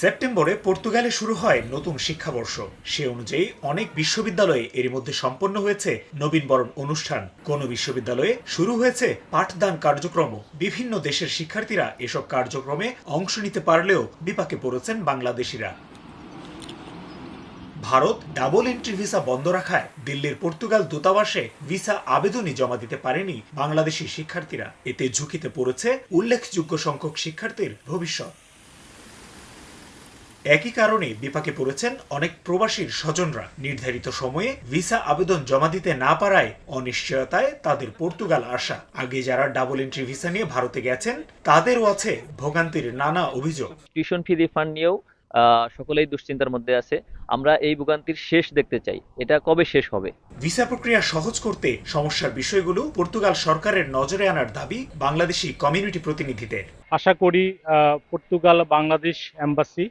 সেপ্টেম্বরে পর্তুগালে শুরু হয় নতুন শিক্ষাবর্ষ। সে অনুযায়ী অনেক বিশ্ববিদ্যালয়ে এর মধ্যে সম্পন্ন হয়েছে নবীনবরণ অনুষ্ঠান। কোন বিশ্ববিদ্যালয়ে শুরু হয়েছে পাঠদান কার্যক্রম বিভিন্ন দেশের শিক্ষার্থীরা এসব কার্যক্রমে অংশ নিতে পারলেও বিপাকে পড়েছেন বাংলাদেশিরা। ভারত ডাবল এন্ট্রি ভিসা বন্ধ রাখায় দিল্লির পর্তুগাল দূতাবাসে ভিসা আবেদনই জমা দিতে পারেনি বাংলাদেশি শিক্ষার্থীরা। এতে ঝুঁকিতে পড়েছে উল্লেখযোগ্য সংখ্যক শিক্ষার্থীর ভবিষ্যৎ। একই কারণে বিপাকে পড়েছেন অনেক প্রবাসীর স্বজনরা। নির্ধারিত সময়ে ভিসা আবেদন জমা দিতে না পারায় অনিশ্চয়তায় তাদের পর্তুগাল আসা আগে যারা ডাবল এন্ট্রি ভিসা নিয়ে ভারতে গেছেন, তাদেরও আছে ভোগান্তির নানা অভিযোগ। টিউশন ফি রিফান্ড নিয়েও সকলেই দুশ্চিন্তার মধ্যে আছে। আমরা এই ভোগান্তির শেষ দেখতে চাই। এটা কবে শেষ হবে? ভিসা প্রক্রিয়া সহজ করতে সমস্যার বিষয়গুলো পর্তুগাল সরকারের নজরে আনার দাবি বাংলাদেশি কমিউনিটি প্রতিনিধিদের। আশা করি পর্তুগাল বাংলাদেশ এম্বাসি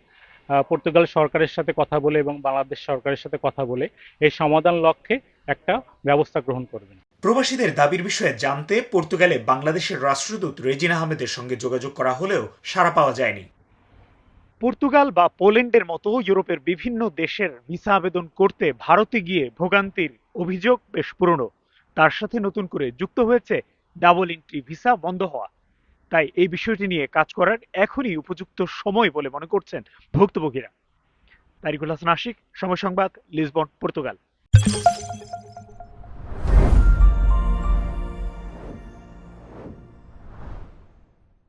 পর্তুগাল সরকারের সাথে কথা বলে এবং বাংলাদেশ সরকারের সাথে কথা বলে এই সমাধান লক্ষ্যে একটা ব্যবস্থা গ্রহণ করবেন। প্রবাসীদের দাবির বিষয়ে জানতে পর্তুগালে বাংলাদেশের রাষ্ট্রদূত রেজিনা আহমেদের সঙ্গে যোগাযোগ করা হলেও সাড়া পাওয়া যায়নি। পর্তুগাল বা পোল্যান্ডের মতো ইউরোপের বিভিন্ন দেশের ভিসা আবেদন করতে ভারতে গিয়ে ভোগান্তির অভিযোগ বেশ পুরনো। তার সাথে নতুন করে যুক্ত হয়েছে ডাবল ইন্ট্রি ভিসা বন্ধ হওয়া। তাই এই বিষয়টি নিয়ে কাজ করার এখনই উপযুক্ত সময় বলে মনে করছেন ভুক্তভোগীরা। তারিকুল হাসান আশিক, সময় সংবাদ, লিসবন, পর্তুগাল।